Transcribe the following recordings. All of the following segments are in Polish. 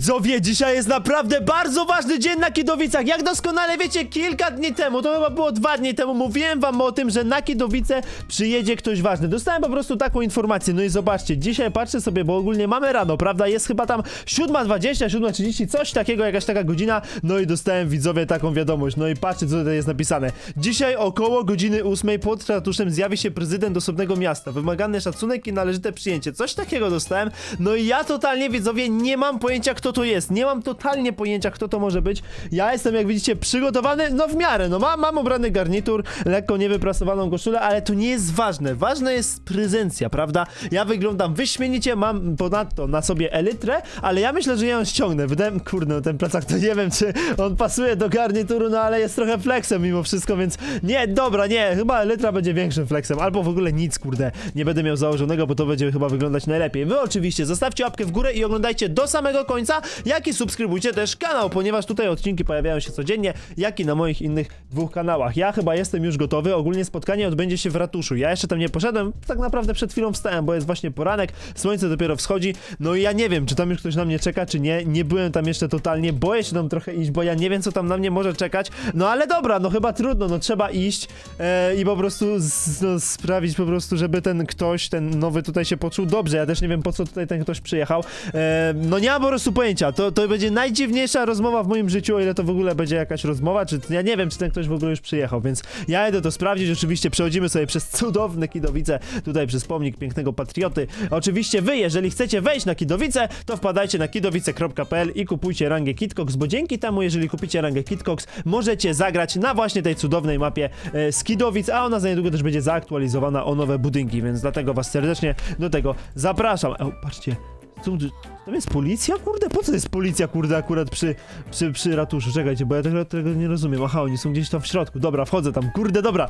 Widzowie, dzisiaj jest naprawdę bardzo ważny dzień na Kidowicach. Jak doskonale wiecie, kilka dni temu, to chyba było dwa dni temu, mówiłem wam o tym, że na Kidowice przyjedzie ktoś ważny. Dostałem po prostu taką informację. No i zobaczcie, dzisiaj patrzę sobie, bo ogólnie mamy rano, prawda? Jest chyba tam 7.20, 7.30, coś takiego, jakaś taka godzina. No i dostałem widzowie taką wiadomość. No i patrzcie, co tutaj jest napisane. Dzisiaj około godziny 8 pod ratuszem zjawi się prezydent osobnego miasta. Wymagany szacunek i należyte przyjęcie. Coś takiego dostałem. No i ja totalnie, widzowie, nie mam pojęcia, kto to jest. Nie mam totalnie pojęcia, kto to może być. Ja jestem, jak widzicie, przygotowany, no w miarę. No mam, mam ubrany garnitur, lekko niewyprasowaną koszulę, ale to nie jest ważne. Ważne jest prezencja, prawda? Ja wyglądam wyśmienicie, mam ponadto na sobie elytrę, ale ja myślę, że ja ją ściągnę. Wydaje mi, kurde, no ten plecak to nie wiem, czy on pasuje do garnituru, no ale jest trochę flexem mimo wszystko, więc nie, dobra, nie, chyba elytra będzie większym flexem, albo w ogóle nic, kurde, nie będę miał założonego, bo to będzie chyba wyglądać najlepiej. Wy oczywiście zostawcie łapkę w górę i oglądajcie do samego końca, jak i subskrybujcie też kanał, ponieważ tutaj odcinki pojawiają się codziennie, jak i na moich innych dwóch kanałach. Ja chyba jestem już gotowy, ogólnie spotkanie odbędzie się w ratuszu. Ja jeszcze tam nie poszedłem, tak naprawdę przed chwilą wstałem, bo jest właśnie poranek, słońce dopiero wschodzi, no i ja nie wiem, czy tam już ktoś na mnie czeka, czy nie, nie byłem tam jeszcze totalnie, boję się tam trochę iść, bo ja nie wiem, co tam na mnie może czekać, no ale dobra, no chyba trudno, no trzeba iść e, i po prostu z, no, sprawić po prostu, żeby ten ktoś, ten nowy tutaj się poczuł dobrze, ja też nie wiem, po co tutaj ten ktoś przyjechał, e, no nie mam po prostu pojęcia, to, to będzie najdziwniejsza rozmowa w moim życiu, o ile to w ogóle będzie jakaś rozmowa, czy ja nie wiem, czy ten ktoś w ogóle już przyjechał, więc ja idę to sprawdzić, oczywiście przechodzimy sobie przez cudowne Kidowice, tutaj przez pomnik pięknego patrioty, oczywiście wy, jeżeli chcecie wejść na Kidowice, to wpadajcie na kidowice.pl i kupujcie rangę Kitcox, bo dzięki temu, jeżeli kupicie rangę Kitcox, możecie zagrać na właśnie tej cudownej mapie e, z Kidowic, a ona za niedługo też będzie zaaktualizowana o nowe budynki, więc dlatego was serdecznie do tego zapraszam. O, patrzcie, tu, tam jest policja? Kurde, po co jest policja, kurde, akurat przy, przy, przy ratuszu? Czekajcie, bo ja tego, tego nie rozumiem. Aha, oni są gdzieś tam w środku. Dobra, wchodzę tam, kurde, dobra.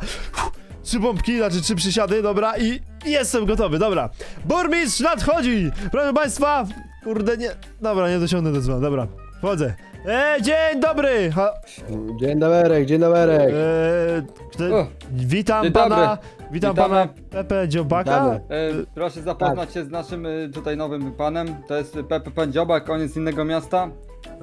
Trzy bombki, znaczy trzy przysiady, dobra, i jestem gotowy, dobra. Burmistrz nadchodzi! Proszę państwa, kurde, nie, dobra, nie dosiądę do dzwona, dobra, wchodzę. E, dzień dobry! Ha, Dzień dobry, dzień dobry. e, kto- O, witam dzień pana, dobry. witam Witamy. pana Pepe Dziobaka. Witamy. e, proszę zapoznać Tak. się z naszym e, tutaj nowym panem. To jest Pepe Pędziobak, on jest z innego miasta.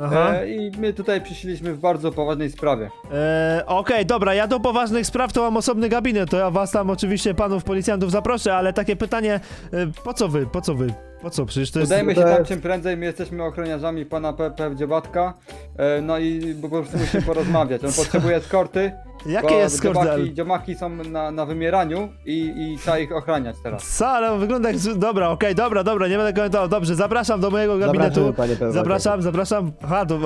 Aha. E, I my tutaj przyszliśmy w bardzo poważnej sprawie. Eee, Okej, dobra, ja do poważnych spraw to mam osobny gabinet, to ja was tam oczywiście, panów policjantów zaproszę, ale takie pytanie, e, po co wy, po co wy, po co, przecież to jest... Udajmy się tam czym prędzej, my jesteśmy ochroniarzami pana Pepe Dziobatka. E, no i po prostu musimy porozmawiać. On potrzebuje eskorty. Jakie bo jest skort? dziobaki, dziobaki są na, na wymieraniu i, i trzeba ich ochraniać teraz. Co, ale on wygląda jak... z- Dobra, okej, dobra, dobra, nie będę komentował, dobrze, zapraszam do mojego gabinetu. Panie. Zapraszam, zapraszam. Aha, to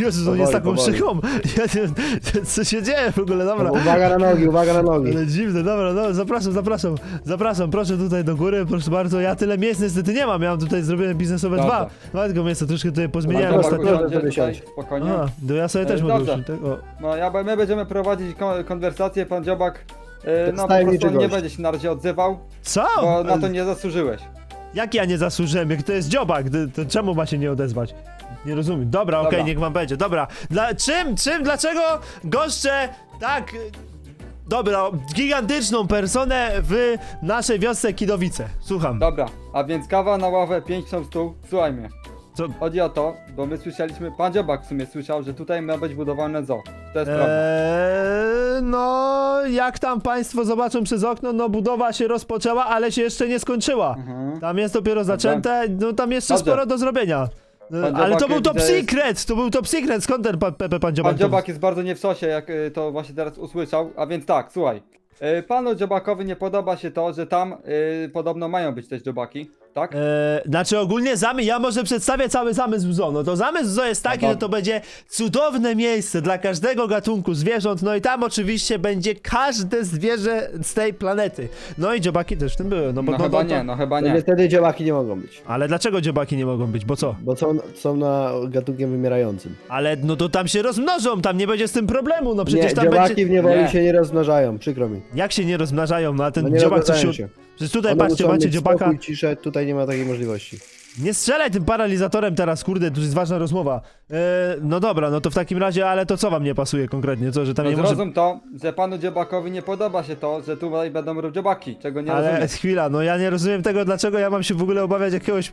Jezus, on Powoli, jest taką powoli. szychą. Ja, nie- co się dzieje w ogóle, dobra. Uwaga na nogi, uwaga na nogi. Ale dziwne, dobra, no, zapraszam, zapraszam, zapraszam, proszę tutaj do góry, proszę bardzo, ja tyle miejsc niestety nie mam, mam tutaj zrobione biznesowe Dobra. dwa, dwa tylko miejsca, troszkę tutaj pozmieniałem Dobra, ostatnio. tutaj, siąść. spokojnie. Aha, to ja sobie E, też mogę dobrze. usiąść, tak? O. No ja, my będziemy prowadzić kon konwersację, pan Dziobak e, no po tajemniczy prostu nie gość. będzie się na razie odzywał, Co? bo na to nie zasłużyłeś. Jak ja nie zasłużyłem? Jak to jest dziobak, to, to czemu ma się nie odezwać? Nie rozumiem. Dobra, okej, Dobra. niech wam będzie. Dobra. Dla, czym, czym, dlaczego goszczę tak... Dobra, gigantyczną personę w naszej wiosce Kidowice. Słucham. Dobra, a więc kawa na ławę, pięć są stół. Słuchaj mnie. Co? Chodzi o to, bo my słyszeliśmy, pan Dziobak w sumie słyszał, że tutaj ma być budowane zoo. To jest prawda. Eee, no, jak tam państwo zobaczą przez okno, no budowa się rozpoczęła, ale się jeszcze nie skończyła. Mhm. Tam jest dopiero zaczęte, no tam jeszcze Dobrze. sporo do zrobienia. Pan Ale to Dziobak, był top widzę, jest- secret, to był top secret, skąd ten pan, Pepe pan Dziobak? Pan Dziobak jest bardzo nie w sosie, jak y, to właśnie teraz usłyszał, a więc tak, słuchaj. Y, Panu Dziobakowi nie podoba się to, że tam y, podobno mają być też Dziobaki, tak? Eee, znaczy ogólnie zamysł, ja może przedstawię cały zamysł zoo. No to zamysł zoo jest taki, Dobra. że to będzie cudowne miejsce dla każdego gatunku zwierząt, no i tam oczywiście będzie każde zwierzę z tej planety. No i dziobaki też w tym były, no bo No no, chyba to- nie, no chyba nie. niestety działaki nie mogą być, Ale dlaczego dziobaki nie mogą być, bo co? bo są, są na gatunkiem wymierającym. Ale no to tam się rozmnożą, tam nie będzie z tym problemu, no przecież nie, tam będzie... w niewoli Nie. się nie rozmnażają, przykro mi. Jak się nie rozmnażają, no a ten No nie dziobak coś rozmnażają się... Przecież tutaj One patrzcie, muszą macie mieć dziobaka... spokój, ciszę, tutaj nie ma takiej możliwości. Nie strzelaj tym paralizatorem teraz, kurde, tu jest ważna rozmowa. Eee, no dobra, no to w takim razie, ale to co wam nie pasuje konkretnie, co, że tam No nie może... zrozum to, że panu Dziobakowi nie podoba się to, że tutaj będą dziobaki, czego nie Ale rozumiesz. chwila, no ja nie rozumiem tego, dlaczego ja mam się w ogóle obawiać jakiegoś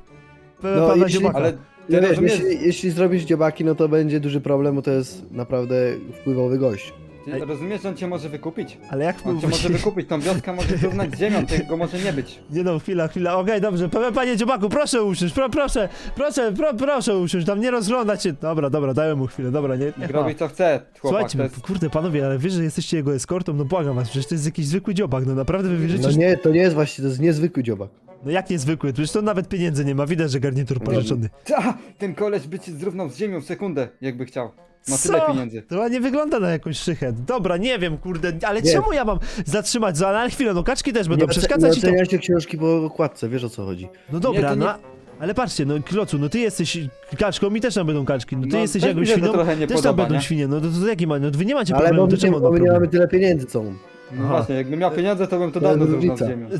Pe- No, pana jeśli- dziobaka. Ale No wiesz, rozumiesz- jeśli, jeśli zrobisz dziobaki, no to będzie duży problem, bo to jest naprawdę wpływowy gość. Ty rozumiesz, że on cię może wykupić? Ale jak On cię może wykupić, tą wioskę może zrównać z ziemią, tego może nie być. Nie no, chwila, chwila, okej, dobrze, Panie- panie dziobaku, proszę usiąść, pro, proszę, proszę, pro, proszę usiąść, tam nie rozglądać się, dobra, dobra, dajmy mu chwilę, dobra, nie, Niech niech ma. robi co chce, chłopak, Słuchajcie, to jest... kurde panowie, ale wiesz, że jesteście jego eskortą, no błagam was, przecież to jest jakiś zwykły dziobak, no naprawdę wy wierzycie, No że... nie, to nie jest właśnie, to jest niezwykły dziobak. No jak niezwykły, przecież to nawet pieniędzy nie ma, widać, że garnitur pożyczony. Ta, ten koleś by ci zrównał z ziemią w sekundę, jakby chciał. Ma Co? tyle pieniędzy. To nie wygląda na jakąś szychę. Dobra, nie wiem, kurde, ale Nie. czemu ja mam zatrzymać za ale chwilę, no kaczki też będą oce- przeszkadzać nie ci to. ocenia się książki po okładce, wiesz o co chodzi. No dobra, Nie, to nie- no. Ale patrzcie, no Klocu, no ty jesteś kaczką, mi też tam będą kaczki, no ty No, jesteś też jakąś mi się to trochę nie też tam podoba, będą nie? świnie, no to, to jaki ma, no wy nie macie Ale problemu, bo to my, czemu nie, on ma bo my nie problem? mamy tyle pieniędzy, co on. No Aha. właśnie, jakbym miał pieniądze, to bym to To dawno jest zrównał z różnica.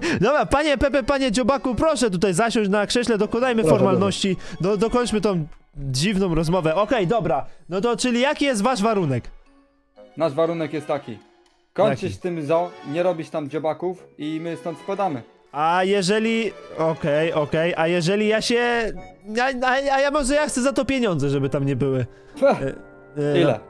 ziemią. Dobra, panie Pepe, panie Dziobaku, proszę tutaj zasiąść na krześle, dokonajmy Proszę, formalności, do, dokończmy tą dziwną rozmowę. Okej, dobra, no to czyli jaki jest wasz warunek? Nasz warunek jest taki. Kończysz z tym zoo, nie robisz tam dziobaków i my stąd spadamy. A jeżeli... Okej, okej, a jeżeli ja się... A, a, a ja może ja chcę za to pieniądze, żeby tam nie były. Pech, E, e, Ile?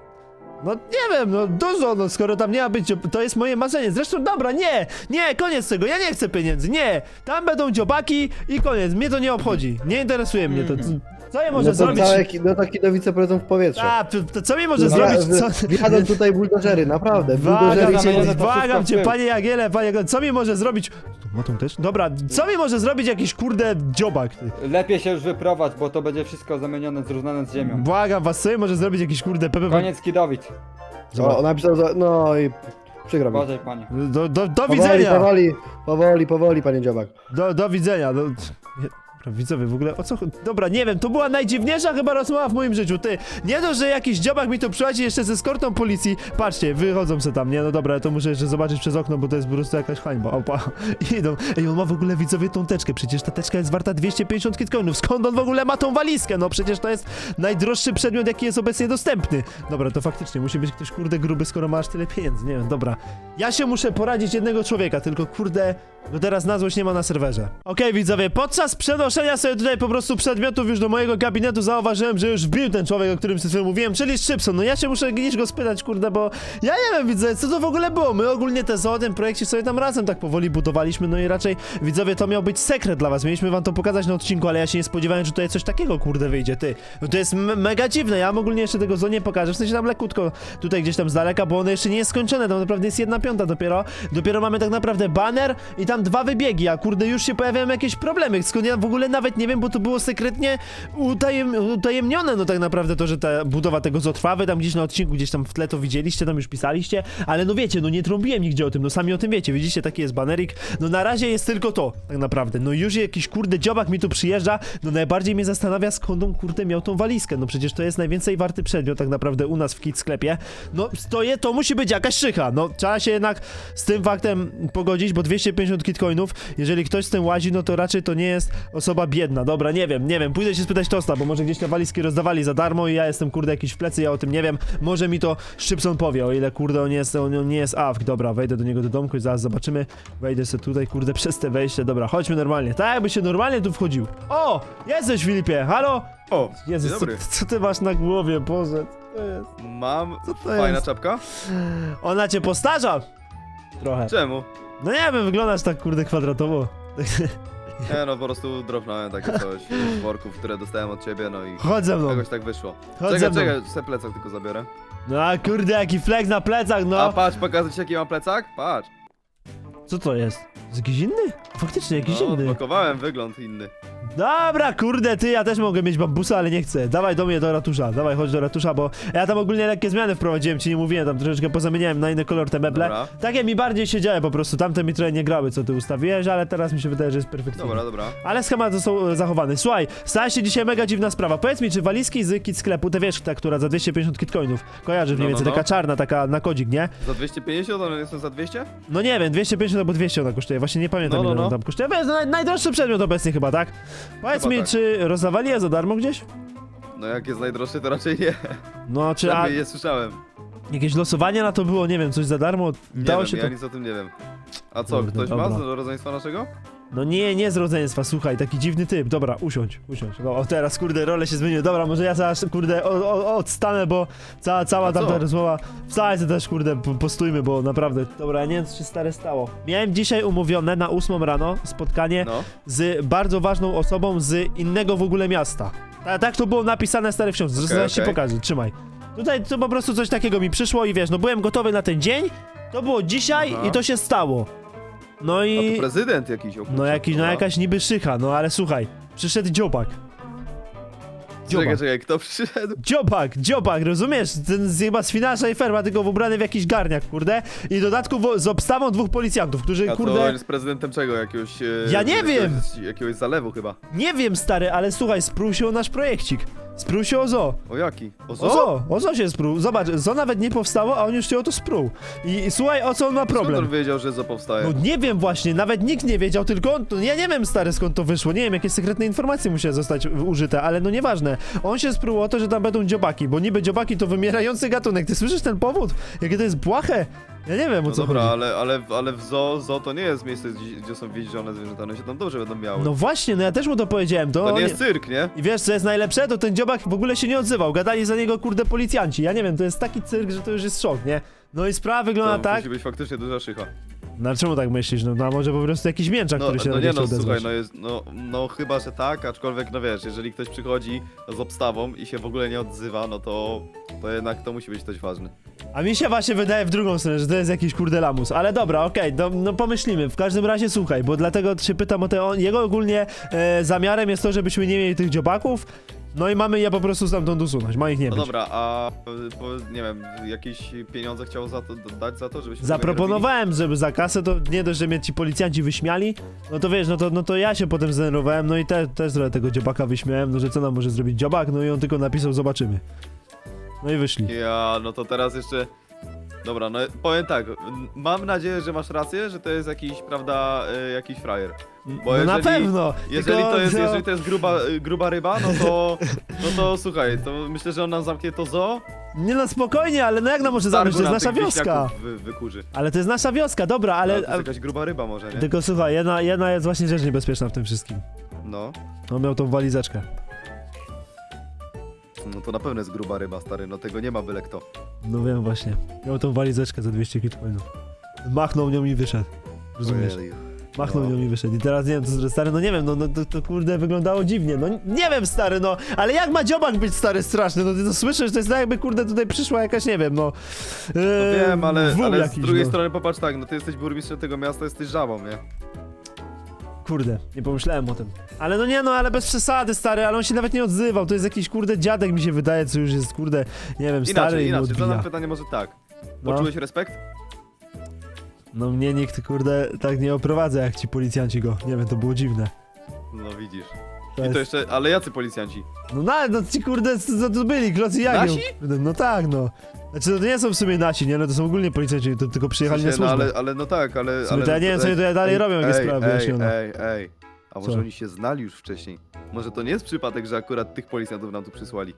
No nie wiem, no dużo, no skoro tam nie ma być, to jest moje marzenie. Zresztą dobra, nie, nie, koniec tego, ja nie chcę pieniędzy, nie. Tam będą dziobaki i koniec, mnie to nie obchodzi, nie interesuje mnie to. Co ja może no to zrobić? całe, no to kidowice polecą w powietrze. A, p- to co mi może zrobić? Co... Wjadą tutaj buldożery, naprawdę. Błagam Buldożery Zamienione cię, to błagam cię, panie Jagiele, panie, co mi może zrobić? Ma tą też? Dobra, co mi może zrobić jakiś kurde dziobak? Ty? Lepiej się już wyprowadź, bo to będzie wszystko zamienione, zrównane z ziemią. Błagam was, co mi może zrobić jakiś kurde Pepe? Koniec Kidowic. O, napisał, za- no i przykro mi. Uważaj, panie. Do, do, do Powoli, widzenia! powoli, powoli, powoli, panie dziobak. Do, do widzenia. Do... Widzowie, w ogóle o co? Dobra, nie wiem, to była najdziwniejsza chyba rozmowa w moim życiu. Ty, nie dość, że jakiś dziobak mi tu przychodzi jeszcze ze skortą policji. Patrzcie, wychodzą se tam, nie? No dobra, to muszę jeszcze zobaczyć przez okno, bo to jest po prostu jakaś hańba. Opa, idą. Ej, on ma w ogóle widzowie tą teczkę. Przecież ta teczka jest warta 250 kitcoinów. Skąd on w ogóle ma tą walizkę? No przecież to jest najdroższy przedmiot, jaki jest obecnie dostępny. Dobra, to faktycznie musi być ktoś kurde gruby, skoro masz tyle pieniędzy. Nie wiem, dobra. Ja się muszę poradzić jednego człowieka, tylko kurde, no teraz na złość nie ma na serwerze. Okej, widzowie, podczas przenoszenia sobie tutaj po prostu przedmiotów już do mojego gabinetu zauważyłem, że już wbił ten człowiek, o którym przed chwilą mówiłem, czyli Szczypson. No ja się muszę gdzieś go spytać, kurde, bo ja nie wiem, widzę, co to w ogóle było. My ogólnie te zoo, ten projekcie sobie tam razem tak powoli budowaliśmy, no i raczej, widzowie, to miał być sekret dla was. Mieliśmy wam to pokazać na odcinku, ale ja się nie spodziewałem, że tutaj coś takiego, kurde, wyjdzie, ty. No to jest mega dziwne, ja ogólnie jeszcze tego zoo nie pokażę, w sensie tam lekutko tutaj gdzieś tam z daleka, bo ono jeszcze nie jest skończone, tam naprawdę jest jedna piąta dopiero. Dopiero mamy tak naprawdę baner i tam dwa wybiegi, a kurde już się pojawiają jakieś problemy, skąd ja w ogóle nawet nie wiem, bo to było sekretnie utajem, utajemnione, no tak naprawdę to, że ta budowa tego zoo trwa, wy tam gdzieś na odcinku, gdzieś tam w tle to widzieliście, tam już pisaliście, ale no wiecie, no nie trąbiłem nigdzie o tym, no sami o tym wiecie, widzicie, taki jest banerik, no na razie jest tylko to, tak naprawdę, no już jakiś kurde dziobak mi tu przyjeżdża, no najbardziej mnie zastanawia skąd on kurde miał tą walizkę, no przecież to jest najwięcej warty przedmiot tak naprawdę u nas w kit sklepie, no stoję, to musi być jakaś szycha, no trzeba się jednak z tym faktem pogodzić, bo 250 kitcoinów, jeżeli ktoś z tym łazi, no to raczej to nie jest osoba biedna, dobra, nie wiem, nie wiem, pójdę się spytać Tosta, bo może gdzieś te walizki rozdawali za darmo i ja jestem kurde jakiś w plecy, ja o tym nie wiem, może mi to Szybson powie, o ile kurde on nie jest, on nie jest awk, dobra, wejdę do niego do domku i zaraz zobaczymy, wejdę sobie tutaj kurde przez te wejście, dobra, chodźmy normalnie, tak jakby się normalnie tu wchodził, o, jesteś Filipie, halo? O, Jezus, co, dobry. co ty masz na głowie, Boże, co to jest? Mam Co to fajna jest? czapka. Ona cię postarza? Trochę. Czemu? No nie wiem, wyglądasz tak kurde kwadratowo. Nie no, po prostu drobnąłem takie coś z worków, które dostałem od ciebie, no i Chodź ze mną. jakoś tak wyszło. Chodź ze Czekaj, mną. czekaj, se plecak tylko zabiorę. No a kurde, jaki flex na plecach, A no. patrz, pokazać jaki mam plecak? Patrz. Co to jest? Jest jakiś inny? Faktycznie, jakiś No, inny. odblokowałem wygląd inny. Dobra, kurde, ty, ja też mogę mieć bambusa, ale nie chcę. Dawaj do mnie do ratusza, dawaj, chodź do ratusza, bo ja tam ogólnie lekkie zmiany wprowadziłem, ci nie mówiłem, tam troszeczkę pozamieniałem na inny kolor te meble. Dobra. Takie mi bardziej siedziały po prostu, tamte mi trochę nie grały, co ty ustawiłeś, ale teraz mi się wydaje, że jest perfekcyjnie. Dobra, dobra. Ale schematy są e, zachowane. Słuchaj, stała się dzisiaj mega dziwna sprawa. Powiedz mi, czy walizki z kit sklepu, te wiesz, ta, która za 250 kitcoinów, kojarzysz mniej No, no, więcej, no. taka czarna, taka na kodzik, nie? Za 250, one jestem za 200? No nie wiem, 250 albo 200 ona kosztuje, właśnie nie pamiętam No, no, ile ona no. tam kosztuje. To jest naj, najdroższy przedmiot obecnie chyba, tak? Powiedz Chyba mi, tak. czy rozdawali je za darmo gdzieś? No jak jest najdroższy, to raczej nie. No, czy a, Przynajmniej nie słyszałem. jakieś losowanie na to było, nie wiem, coś za darmo? Nie Dało wiem, się ja to... nic o tym nie wiem. A co, Kurde, ktoś dobra. ma z rodzeństwa naszego? No nie, nie z rodzeństwa, słuchaj, taki dziwny typ. Dobra, usiądź, usiądź. No o, teraz, kurde, role się zmieniły. Dobra, może ja zaraz, kurde, o, o, odstanę, bo cała, cała A co? tamta rozmowa... Wstałeś też, kurde, po- postójmy, bo naprawdę... Dobra, ja nie wiem, co się stare stało. Miałem dzisiaj umówione na ósmą rano spotkanie No. z bardzo ważną osobą z innego w ogóle miasta. Tak to było napisane stary w książce, zaraz ci okej. pokażę, trzymaj. Tutaj to po prostu coś takiego mi przyszło i wiesz, no byłem gotowy na ten dzień, to było dzisiaj Aha. i to się stało. No A to i... prezydent jakiś. No, jakiś, no jakaś niby szycha, no ale słuchaj, przyszedł dziobak. Czekaj, Dziobak, czekaj, kto przyszedł? dziobak, dziobak, rozumiesz? Ten z, chyba z Finansza i Ferma, tylko ubrany w jakiś garniak, kurde. I w dodatku wo- z obstawą dwóch policjantów, którzy, A to kurde... on jest prezydentem czego? Jakiegoś... e, Ja nie jakiegoś, wiem. Jakiegoś zalewu chyba. Nie wiem, stary, ale słuchaj, sprół się o nasz projekcik. Sprół się o zo. O jaki? O O co? zo, o zo się sprół. Zobacz, zo nawet nie powstało, a on już się o to sprół. I, i słuchaj, o co on ma Skąd on problem. wiedział, że zo powstaje? No nie wiem właśnie, nawet nikt nie wiedział, tylko on, to, ja nie wiem stary skąd to wyszło, nie wiem jakie sekretne informacje musiały zostać w- użyte, ale no nieważne. On się sprół o to, że tam będą dziobaki, bo niby dziobaki to wymierający gatunek. Ty słyszysz ten powód? Jakie to jest błahe? Ja nie wiem o No co dobra, chodzi. ale, ale, ale w zoo, zoo to nie jest miejsce, gdzie, gdzie są więzione zwierzęta, one się tam dobrze będą miały. No właśnie, no ja też mu to powiedziałem, to, to on nie jest cyrk, nie? I wiesz co jest najlepsze? To ten dziobak w ogóle się nie odzywał, gadali za niego kurde policjanci. Ja nie wiem, to jest taki cyrk, że to już jest szok, nie? No i sprawa wygląda To tak. musi być faktycznie duża szycha. No czemu tak myślisz? No, no a może po prostu jakiś mięczak, No, który się no nie no, słuchaj, no jest, no, no chyba, że tak, aczkolwiek no wiesz, jeżeli ktoś przychodzi z obstawą i się w ogóle nie odzywa, no to, to jednak to musi być ktoś ważny. A mi się właśnie wydaje w drugą stronę, że to jest jakiś kurde lamus. Ale dobra, okej, no, no pomyślimy. W każdym razie słuchaj, bo dlatego się pytam o te. On, jego ogólnie e, zamiarem jest to, żebyśmy nie mieli tych dziobaków. No i mamy je po prostu stamtąd usunąć. Ma ich nie No być. dobra, a bo, nie wiem, jakieś pieniądze chciał za to dać za to, żebyśmy Zaproponowałem, żeby za kasę to nie dość, że mnie ci policjanci wyśmiali, no to wiesz, no to, no to ja się potem zdenerwowałem, no i te, też trochę tego dziobaka wyśmiałem, no że co nam może zrobić dziobak, no i on tylko napisał zobaczymy. No i wyszli. Ja, no to teraz jeszcze... Dobra, no powiem tak, m- mam nadzieję, że masz rację, że to jest jakiś, prawda, y, jakiś frajer. Bo no na jeżeli- pewno! Jeżeli tylko, to jest, no, jeżeli to jest gruba, y, gruba ryba, no to, no to słuchaj, to myślę, że on nam zamknie to zoo. Nie no spokojnie, ale no jak nam może zamknąć, to jest nasza wioska. Wy, wykurzy. Ale to jest nasza wioska, dobra, Ale ale... to jest jakaś gruba ryba może, nie? Tylko słuchaj, jedna, jedna jest właśnie rzecz niebezpieczna w tym wszystkim. No, On miał tą walizeczkę. No to na pewno jest gruba ryba, stary, no tego nie ma byle kto. No wiem właśnie. Miał tą walizeczkę za 200 bitcoinów. Machnął nią i wyszedł. Rozumiesz? Ojej. Machnął No. nią i wyszedł. I teraz nie wiem, co zrobić. Stary, no nie wiem, no, no to, to kurde wyglądało dziwnie. No nie wiem, stary, no. Ale jak ma dziobak być stary straszny? No ty to słyszysz, to jest tak jakby kurde tutaj przyszła jakaś, nie wiem, no. No Yy, wiem, ale, wół ale z jakiś, drugiej no. strony popatrz tak, no ty jesteś burmistrzem tego miasta, jesteś żabą, nie? Kurde, nie pomyślałem o tym. Ale no nie no, ale bez przesady, stary, ale on się nawet nie odzywał. To jest jakiś kurde dziadek mi się wydaje, co już jest kurde, nie wiem, stary Inaczej, i nie inaczej, zadam odbija. pytanie może tak. No. Poczułeś respekt? No mnie nikt kurde tak nie oprowadza jak ci policjanci go. Nie wiem, to było dziwne. No widzisz. To I jest... to jeszcze, ale jacy policjanci? No na, no ci kurde, co to byli, klocy jagieł. Nasi? No tak, no. Znaczy no to nie są w sumie nasi, nie? No to są ogólnie policjanci, to tylko W przyjechali sensie, na no służbę. ale, ale no tak, ale... W sumie ale to ja nie wiem, co oni tutaj dalej robią, jak jest ej, ej, ej. A może Co? oni się znali już wcześniej? Może to nie jest przypadek, że akurat tych policjantów nam tu przysłali?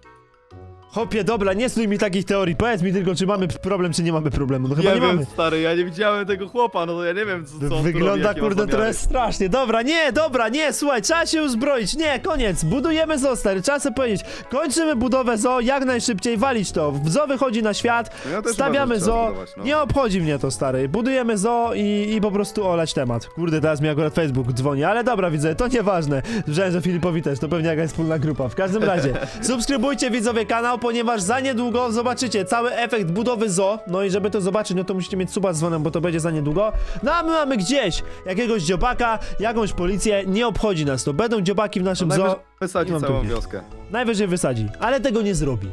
Hopie, dobra, nie snuj mi takich teorii, powiedz mi tylko, czy mamy problem, czy nie mamy problemu. No chyba nie, wiem, mamy. stary, ja nie widziałem tego chłopa, no to ja nie wiem, co, co on robi, Wygląda ma kurde trochę strasznie. Dobra, nie, dobra, nie, słuchaj, trzeba się uzbroić. Nie, koniec. Budujemy zoo, stary. Trzeba sobie powiedzieć. Kończymy budowę zoo, jak najszybciej walić to. Zoo wychodzi na świat, No ja też stawiamy uważam, że trzeba zoo. zbudować, no. Nie obchodzi mnie to, stary. Budujemy zoo i, i po prostu olać temat. Kurde, teraz mi akurat Facebook dzwoni, ale dobra, widzę, to nieważne. Słyszałem, że Filipowi też, to pewnie jakaś wspólna grupa. W każdym razie, subskrybujcie widzowie kanał, ponieważ za niedługo zobaczycie cały efekt budowy zoo. No i żeby to zobaczyć, no to musicie mieć suba z dzwonem, bo to będzie za niedługo. No a my mamy gdzieś jakiegoś dziobaka, jakąś policję, nie obchodzi nas to. Będą dziobaki w naszym zoo. Najwyżej wysadzi całą pewnie. wioskę. Najwyżej wysadzi, ale tego nie zrobi.